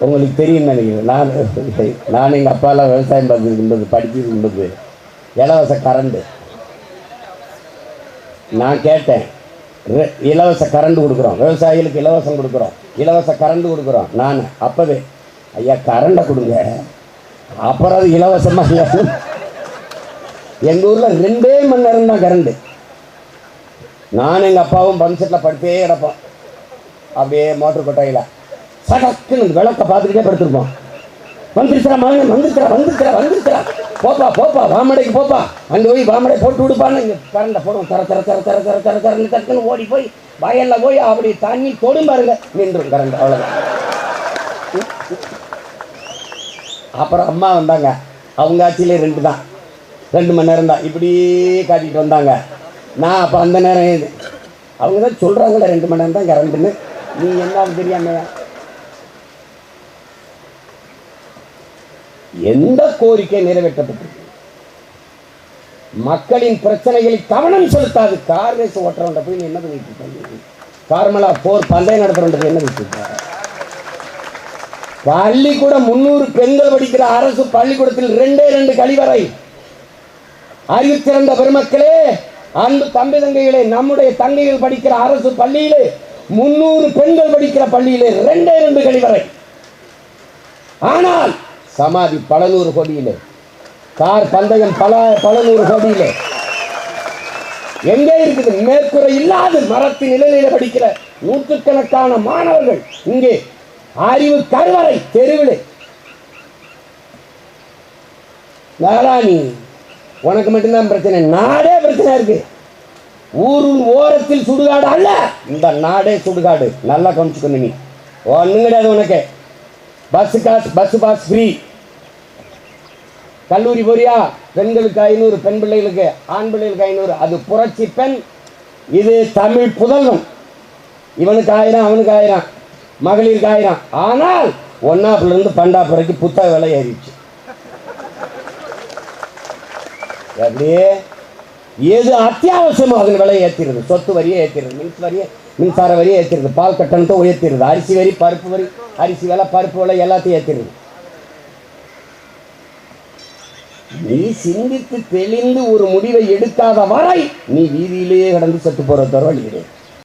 உங்களுக்கு தெரியும் நினைக்கிறேன். நான் நான் எங்கள் அப்பாலாம் விவசாயம் பார்த்துருக்கும்போது படிச்சிருக்கும்போது இலவச கரண்டு. நான் கேட்டேன் இலவச கரண்ட் கொடுக்குறோம். விவசாயிகளுக்கு இலவசம் கொடுக்குறோம். இலவச கரண்ட் கொடுக்குறோம். நான் அப்போவே ஐயா கரண்டை கொடுங்க. அப்புறம் அது இலவசமாக இல்லை? எங்கள் ஊரில் ரெண்டே மணி நேரம் தான் கரண்டு. நான் எங்கள் அப்பாவும் பம்ப் செட்டில் படுத்தே கிடப்போம். அப்படியே மோட்டர் கொட்டாயில். சடக்குன்னு விளக்க பார்த்துக்கிட்டே படுத்திருப்போம் வந்துருச்சுடா மகன் வந்துருச்சுடா வந்துருச்சுடா வந்துருச்சுடா போப்பா போப்பா வாமடைக்கு போப்பா. அங்கே போய் வாமடை போட்டு விடுப்பான்னு இங்கே கரண்டை போடும் தர தர தர தர தர தர தரன்னு தக்குன்னு ஓடி போய் வயல்ல போய் அப்படி தண்ணி தொடும் பாருங்க. நின்றும் கரண்ட் அவ்வளோதான் அப்புறம் அம்மா வந்தாங்க. அவங்க ஆட்சியிலே ரெண்டு தான். ரெண்டு மணி நேரம் தான். இப்படி காட்டிட்டு வந்தாங்க. நான் அப்போ அந்த நேரம் இது அவங்க தான் சொல்கிறாங்களே ரெண்டு மணி நேரம் தான் கரண்ட்டுன்னு நீ என்னன்னு தெரியாமையா? எந்த கோரிக்கை நிறைவேற்றப்பட்டிருக்கு? மக்களின் பிரச்சனைகளில் கவனம் செலுத்தாது. கார் ரேஸ் ஓட்டுறவன்ட போய் நீ என்ன பண்ணிட்டு இருக்க? கார்மலா போர் பந்தயம் நடத்துறவன்ட என்ன பண்ணிட்டு பள்ளிக்கூடம் முன்னூறு பெண்கள் படிக்கிற அரசு பள்ளிக்கூடத்தில் ரெண்டே ரெண்டு கழிவறை. அறிவு சிறந்த பெருமக்களே அன்பு தம்பி தங்கைகளே நம்முடைய தங்கைகள் படிக்கிற அரசு பள்ளியிலே முன்னூறு பெண்கள் படிக்கிற பள்ளியிலே ரெண்டே ரெண்டு கழிவறை. ஆனால் சமாதி பல நூறு கோடியில். கார் பந்தயம் பல பல நூறு கோடியில். எங்கே இருக்குது? மேற்கூரை இல்லாத மரத்தின் நிலையில படிக்கிற நூற்றுக்கணக்கான மாணவர்கள் இங்கே. அறிவு கருவறை தெருவில். நாராணி உனக்கு மட்டும்தான் பிரச்சனை. நாடே பிரச்சனை இருக்கு. ஊரின் ஓரத்தில் சுடுகாடு அல்ல. இந்த நாடே சுடுகாடு. நல்லா கவனிச்சுக்கணும் நீ. ஒன்றும் கிடையாது உனக்கு. பஸ் காசு பஸ் பாஸ் ஃப்ரீ கல்லூரி போறியா? பெண்களுக்கு ஐநூறு பெண் பிள்ளைகளுக்கு ஆண் பிள்ளைகளுக்கு ஐநூறு. அது புரட்சி பெண் இது தமிழ் புதல்வன். இவனுக்கு ஆயிரம் அவனுக்கு ஆயிரம். மகளிருக்கு ஆயிரம். ஆனால் ஒன்னாப்புலேருந்து பண்டாப்பு வரைக்கும் புத்தக விலை ஏறிடுச்சு. அப்படியே எது அத்தியாவசியமோ அதன் விலை ஏற்றிடுது சொத்து வரியை ஏற்றிடுது மின்ஸ் வரியை மின்சார வரியை ஏற்றிடுது பால் கட்டணத்தை உயர்த்திடுது அரிசி வரி பருப்பு வரி அரிசி விலை பருப்பு விலை எல்லாத்தையும் ஏற்றிடுது நீ சிந்தித்து தெளிந்து ஒரு முடிவை எடுக்காத வரை நீ வீதியிலேயே கடந்து செத்து போற தர வழி